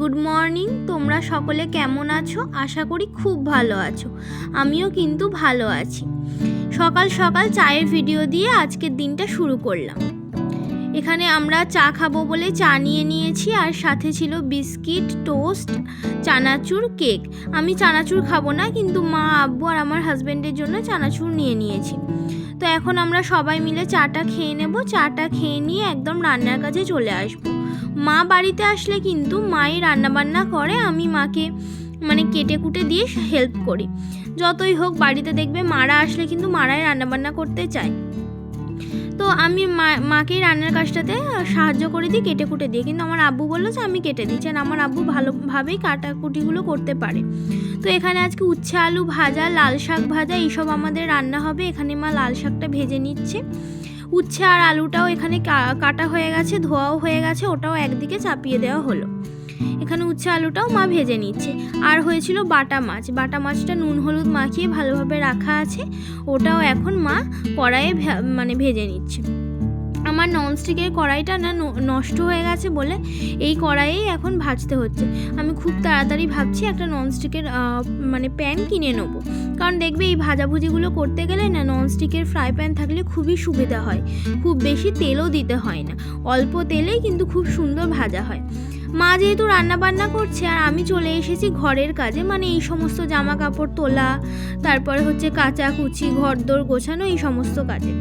Good morning. তোমরা সকলে কেমন আছো? আশা করি খুব ভালো আছো। আমিও কিন্তু ভালো আছি। সকাল সকাল চায়ের ভিডিও দিয়ে আজকের দিনটা শুরু করলাম। এখানে আমরা চা খাব বলে চা নিয়ে নিয়েছি, আর সাথে ছিল বিস্কিট, টোস্ট, চানাচুর, কেক। আমি চানাচুর খাব না, কিন্তু মা, আব্বু আর আমার হাজব্যান্ডের জন্য চানাচুর নিয়ে নিয়েছি। তো এখন আমরা সবাই মিলে চাটা খেয়ে নেব। চাটা খেয়ে নিয়ে একদম রান্নার কাজে চলে আসব। মা বাড়িতে আসলে কিন্তু মাই রান্নাবান্না করে, আমি মাকে মানে কেটে কুটে দিয়ে হেল্প করি। যতই হোক বাড়িতে দেখবে মারা আসলে কিন্তু মারাই রান্নাবান্না করতে চায়। তো আমি মা, মাকেই রান্নার কাজটাতে সাহায্য করে দিই, কেটে কুটে দিয়ে। কিন্তু আমার আব্বু বলল যে, আমি কেটে দিচ্ছি। আর আমার আব্বু ভালোভাবেই কাটাকুটিগুলো করতে পারে। তো এখানে আজকে উচ্ছে আলু ভাজা, লাল শাক ভাজা, এইসব আমাদের রান্না হবে। এখানে মা লাল শাকটা ভেজে নিচ্ছে। উচ্ছে আর আলুটাও এখানে কাটা হয়ে গেছে, ধোয়াও হয়ে গেছে, ওটাও একদিকে চাপিয়ে দেওয়া হলো। এখানে উচ্ছে আলুটাও মা ভেজে নিচ্ছে। আর হয়েছিল বাটা মাছ। বাটা মাছটা নুন হলুদ মাখিয়ে ভালোভাবে রাখা আছে। ওটাও এখন মা কড়াইয়ে মানে ভেজে নিচ্ছে। আমার ননস্টিকের কড়াইটা না নষ্ট হয়ে গেছে বলে এই কড়াইয়েই এখন ভাজতে হচ্ছে। আমি খুব তাড়াতাড়ি ভাবছি একটা ননস্টিকের মানে প্যান কিনে নেব। কারণ দেখবে এই ভাজাভুজিগুলো করতে গেলে না ননস্টিকের ফ্রাই প্যান থাকলে খুবই সুবিধা হয়। খুব বেশি তেলও দিতে হয় না। অল্প তেলেই কিন্তু খুব সুন্দর ভাজা হয়। মা যেহেতু রান্না বান্না করছে আর আমি চলে এসেছি ঘরের কাজে মানে এই সমস্ত জামা কাপড় তোলা, তারপরে হচ্ছে কাচা কুচি ঘর দোর গোছানো, এই সমস্ত কাজে।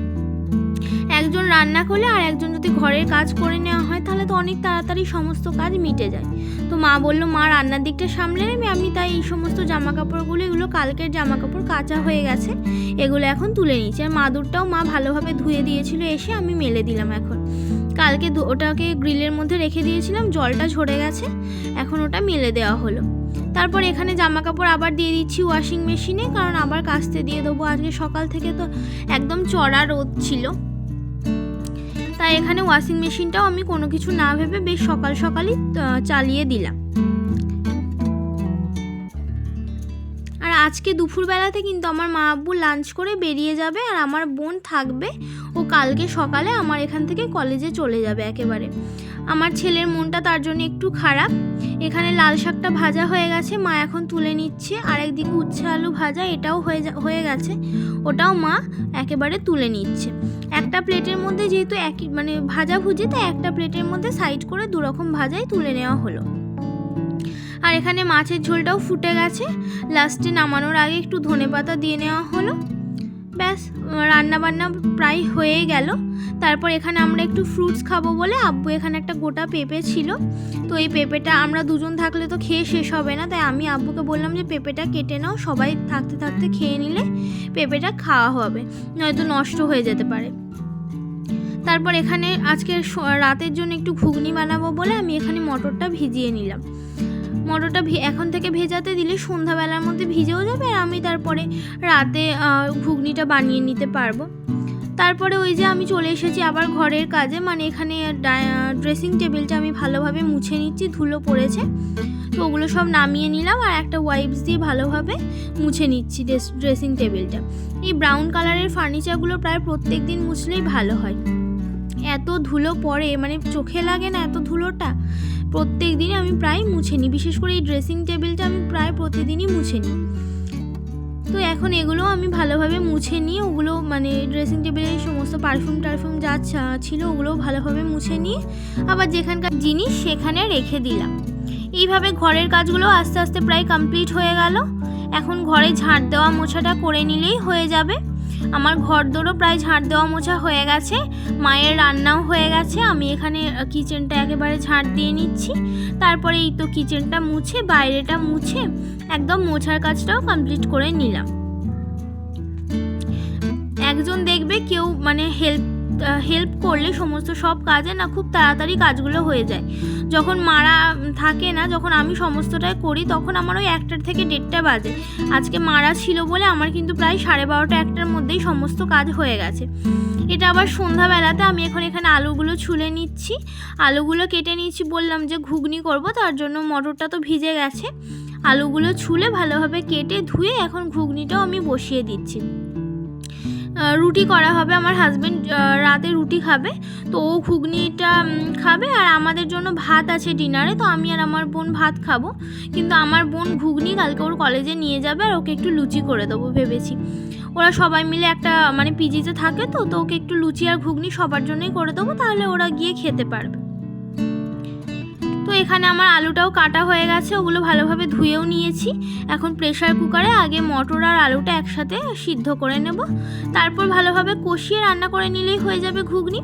একজন রান্না করলে আর একজন যদি ঘরের কাজ করে নেওয়া হয়, তাহলে তো অনেক তাড়াতাড়ি সমস্ত কাজ মিটে যায়। তো মা বলল, মা, রান্নার দিকটা সামলে নেবে? আমি তাই এই সমস্ত জামা কাপড়গুলো এগুলো কালকের জামা কাপড় কাঁচা হয়ে গেছে, এগুলো এখন তুলে নিচ্ছি আর মাদুরটাও মা ভালোভাবে ধুয়ে দিয়েছিল, এসে আমি মেলে দিলাম এখন। কালকে ওটাকে গ্রিলের মধ্যে রেখে দিয়েছিলাম, জলটা ঝরে গেছে, এখন ওটা মেলে দেওয়া হলো। তারপর এখানে জামা কাপড় আবার দিয়ে দিচ্ছি ওয়াশিং মেশিনে, কারণ আবার কাচতে দিয়ে দেবো। আজকে সকাল থেকে তো একদম চড়া রোদ ছিল। তাই এখানে ওয়াশিং মেশিনটাও আমি কোনো কিছু না ভেবে বেশ সকাল সকালই চালিয়ে দিলাম। আর আজকে দুপুরবেলাতে কিন্তু আমার মা আব্বু লাঞ্চ করে বেরিয়ে যাবে আর আমার বোন থাকবে ও কালকে সকালে আমার এখান থেকে কলেজে চলে যাবে একেবারে। আমার ছেলের মনটা তার জন্য একটু খারাপ। এখানে লাল শাকটা ভাজা হয়ে গেছে, মা এখন তুলে নিচ্ছে। আর একদিকে উচ্ছে আলু ভাজা, এটাও হয়ে হয়ে গেছে। ওটাও মা একেবারে তুলে নিচ্ছে। একটা প্লেটের মধ্যে যেহেতু একই মানে ভাজা ভুজি, তাই একটা প্লেটের মধ্যে সাইড করে দু রকম ভাজাই তুলে নেওয়া হলো। আর এখানে মাছের ঝোলটাও ফুটে গেছে। লাস্টে নামানোর আগে একটু ধনেপাতা দিয়ে নেওয়া হলো। ব্যাস রান্না বান্না প্রায় হয়ে গেল। তারপর এখানে আমরা একটু ফ্রুটস খাব বলে আব্বু এখানে একটা গোটা পেঁপে ছিল। তো এই পেঁপেটা আমরা দুজন থাকলে তো খেয়ে শেষ হবে না, তাই আমি আব্বুকে বললাম যে পেঁপেটা কেটে নাও, সবাই থাকতে থাকতে খেয়ে নিলে পেঁপেটা খাওয়া হবে, নয়তো নষ্ট হয়ে যেতে পারে। তারপর এখানে আজকে রাতের জন্য একটু ঘুগনি বানাবো বলে আমি এখানে মটরটা ভিজিয়ে নিলাম। মটরটা এখন থেকে ভেজাতে দিলে সন্ধ্যাবেলার মধ্যে ভিজেও যাবে আর আমি তারপরে রাতে ঘুগনিটা বানিয়ে নিতে পারব। তারপরে ওই যে আমি চলে এসেছি আবার ঘরের কাজে মানে এখানে ড্রেসিং টেবিলটা আমি ভালোভাবে মুছে নিচ্ছি, ধুলো পড়েছে। তো ওগুলো সব নামিয়ে নিলাম আর একটা ওয়াইপস দিয়ে ভালোভাবে মুছে নিচ্ছি ড্রেসিং টেবিলটা। এই ব্রাউন কালারের ফার্নিচারগুলো প্রায় প্রত্যেক দিন মুছলেই ভালো হয়। এত ধুলো পড়ে মানে চোখে লাগে না এত ধুলোটা? প্রত্যেক দিনই আমি প্রায় মুছে নিই। বিশেষ করে এই ড্রেসিং টেবিলটা আমি প্রায় প্রতিদিনই মুছে নিই। তো এখন এগুলো আমি ভালোভাবে মুছে নিয়ে, ওগুলো মানে ড্রেসিং টেবিলের সমস্ত পারফিউম টারফিউম যা ছিল ওগুলো ভালোভাবে মুছে নিয়ে, আবার যেখানকার জিনিস সেখানে রেখে দিলাম। এইভাবে ঘরের কাজগুলো আস্তে আস্তে প্রায় কমপ্লিট হয়ে গেল। এখন ঘরে ঝাঁট দেওয়া মোছাটা করে নিলেই হয়ে যাবে। আমার ঘর দোরও প্রায় ঝাঁট দেওয়া মোছা হয়ে গেছে, মায়ের রান্নাও হয়ে গেছে, আমি এখানে কিচেনটা একেবারে ঝাঁট দিয়ে নিচ্ছি। তারপরে এই তো কিচেনটা মুছে, বাইরেটা মুছে, একদম মোছার কাজটাও কমপ্লিট করে নিলাম। একজন দেখবে কেউ মানে হেল্প হেল্প করলে সমস্ত সব কাজে না খুব তাড়াতাড়ি কাজগুলো হয়ে যায়। যখন মারা থাকে না, যখন আমি সমস্তটাই করি, তখন আমার ওই একটার থেকে দেড়টা বাজে। আজকে মারা ছিল বলে আমার কিন্তু প্রায় সাড়ে বারোটা একটার মধ্যেই সমস্ত কাজ হয়ে গেছে। এটা আবার সন্ধ্যাবেলাতে আমি এখন এখানে আলুগুলো ছুলে নিচ্ছি। আলুগুলো কেটে নিচ্ছি বললাম যে ঘুগনি করব, তার জন্য মটরটা তো ভিজে গেছে। আলুগুলো ছুলে ভালোভাবে কেটে ধুয়ে এখন ঘুগনিটাও আমি বসিয়ে দিচ্ছি। রুটি করা হবে। আমার হাজব্যান্ড রাতে রুটি খাবে। তো ও ঘুগনিটা খাবে আর আমাদের জন্য ভাত আছে ডিনারে। তো আমি আর আমার বোন ভাত খাব। কিন্তু আমার বোন ঘুগনি কালকে ওর কলেজে নিয়ে যাবে আর ওকে একটু লুচি করে দেবো ভেবেছি। ওরা সবাই মিলে একটা মানে পিজিতে থাকে তো তো ওকে একটু লুচি আর ঘুগনি সবার জন্যই করে দেবো। তাহলে ওরা গিয়ে খেতে পারবে। তো এখানে আমার আলুটাও কাটা হয়ে গেছে, ওগুলো ভালোভাবে ধুয়েও নিয়েছি। এখন প্রেশার কুকারে আগে মটর আর আলুটা একসাথে সিদ্ধ করে নেব। তারপর ভালোভাবে কষিয়ে রান্না করে নিলেই হয়ে যাবে ঘুগনি।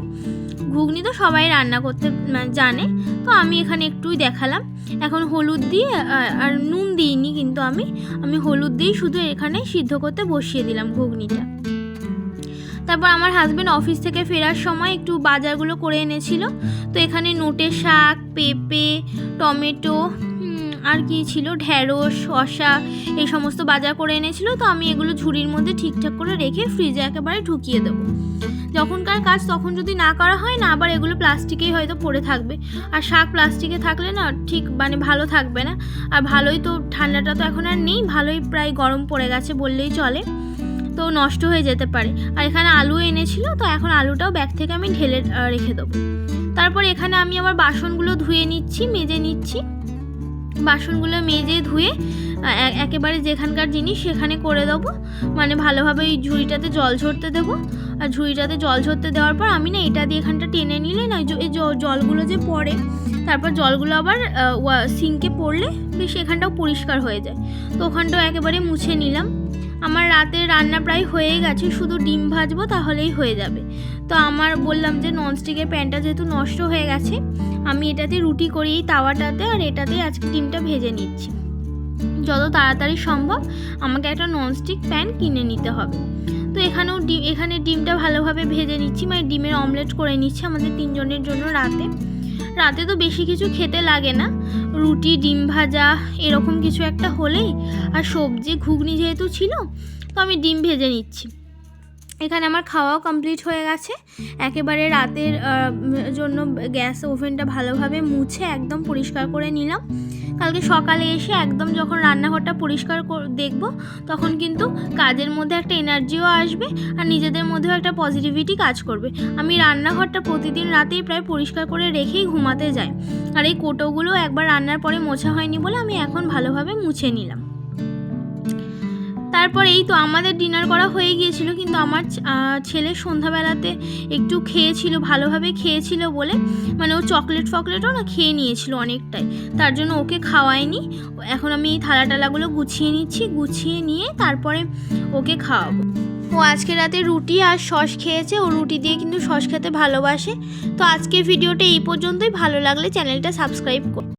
ঘুগনি তো সবাই রান্না করতে মানে জানে, তো আমি এখানে একটুই দেখালাম। এখন হলুদ দিয়ে আর নুন দিইনি কিন্তু আমি আমি হলুদ দিয়েই শুধু এখানে সিদ্ধ করতে বসিয়ে দিলাম ঘুগনিটা। তারপর আমার হাজব্যান্ড অফিস থেকে ফেরার সময় একটু বাজারগুলো করে এনেছিল। তো এখানে নোটে শাক, পেঁপে, টমেটো আর কি ছিল? ঢ্যাঁড়স শশা এই সমস্ত বাজার করে এনেছিল। তো আমি এগুলো ঝুড়ির মধ্যে ঠিকঠাক করে রেখে ফ্রিজে একেবারে ঢুকিয়ে দেবো। যখনকার কাজ তখন যদি না করা হয় না, আবার এগুলো প্লাস্টিকেই হয়তো পড়ে থাকবে। আর শাক প্লাস্টিকে থাকলে না ঠিক মানে ভালো থাকবে না। আর ভালোই তো, ঠান্ডাটা তো এখন আর নেই, ভালোই প্রায় গরম পড়ে গেছে বললেই চলে। তো নষ্ট হয়ে যেতে পারে। আর এখানে আলু এনেছিল, তো এখন আলুটাও ব্যাগ থেকে আমি ঢেলে রেখে দেবো। তারপর এখানে আমি আমার বাসনগুলো ধুয়ে নিচ্ছি, মেজে নিচ্ছি। বাসনগুলো মেজে ধুয়ে একেবারে যেখানকার জিনিস সেখানে করে দেবো। মানে ভালোভাবে এই ঝুড়িটাতে জল ঝরতে দেবো। আর ঝুড়িটাতে জল ঝরতে দেওয়ার পর আমি না এটা দিয়ে এখানটা টেনে নিলে না ওই এই জলগুলো যে পড়ে, তারপর জলগুলো আবার সিঙ্কে পড়লে বেশ এখানটাও পরিষ্কার হয়ে যায়। তো ওখানটাও একেবারে মুছে নিলাম। আমার রাতের রান্না প্রায় হয়ে গেছে, শুধু ডিম ভাজবো তাহলেই হয়ে যাবে। তো আমার বললাম যে ননস্টিকের প্যানটা যেহেতু নষ্ট হয়ে গেছে, আমি এটাতে রুটি করি এই তাওয়াটাতে আর এটাতেই আজকে ডিমটা ভেজে নিচ্ছি। যত তাড়াতাড়ি সম্ভব আমাকে একটা ননস্টিক প্যান কিনে নিতে হবে। তো এখানেও ডিম, এখানে ডিমটা ভালোভাবে ভেজে নিচ্ছি মানে ডিমের অমলেট করে নিচ্ছি আমাদের তিনজনের জন্য রাতে। রাতে তো বেশি কিছু খেতে লাগে না। রুটি, ডিম ভাজা, এরকম কিছু একটা হলেই। আর সবজি, ঘুগনি যেহেতু ছিল, তো আমি ডিম ভেজে নিচ্ছি। এখানে আমার খাওয়াও কমপ্লিট হয়ে গেছে। একেবারে রাতের জন্য গ্যাস ওভেনটা ভালোভাবে মুছে একদম পরিষ্কার করে নিলাম। কালকে সকালে এসে একদম যখন রান্নাঘরটা পরিষ্কার কর- দেখব, তখন কিন্তু কাজের মধ্যে একটা এনার্জিও আসবে আর নিজেদের মধ্যেও একটা পজিটিভিটি কাজ করবে। আমি রান্নাঘরটা প্রতিদিন রাতেই প্রায় পরিষ্কার করে রেখেই ঘুমাতে যাই। আর এই কোটোগুলো একবার রান্নার পরে মোছা হয়নি বলে আমি এখন ভালোভাবে মুছে নিলাম। তারপর এই তো আমাদের ডিনার করা হয়ে গিয়েছিল, কিন্তু আমার ছেলে সন্ধ্যাবেলাতে একটু খেয়েছিল, ভালোভাবে খেয়েছিল বলে মানে ও চকলেট ফকলেটও না খেয়ে নিয়েছিল অনেকটাই। তার জন্য ওকে খাওয়ায়নি। এখন আমি এই থালা টালাগুলো গুছিয়ে নিচ্ছি, গুছিয়ে নিয়ে তারপরে ওকে খাওয়াবো। ও আজকে রাতে রুটি আর সস খেয়েছে, ও রুটি দিয়ে কিন্তু সস খেতে ভালোবাসে। তো আজকের ভিডিওটা এই পর্যন্তই, ভালো লাগলে চ্যানেলটা সাবস্ক্রাইব কর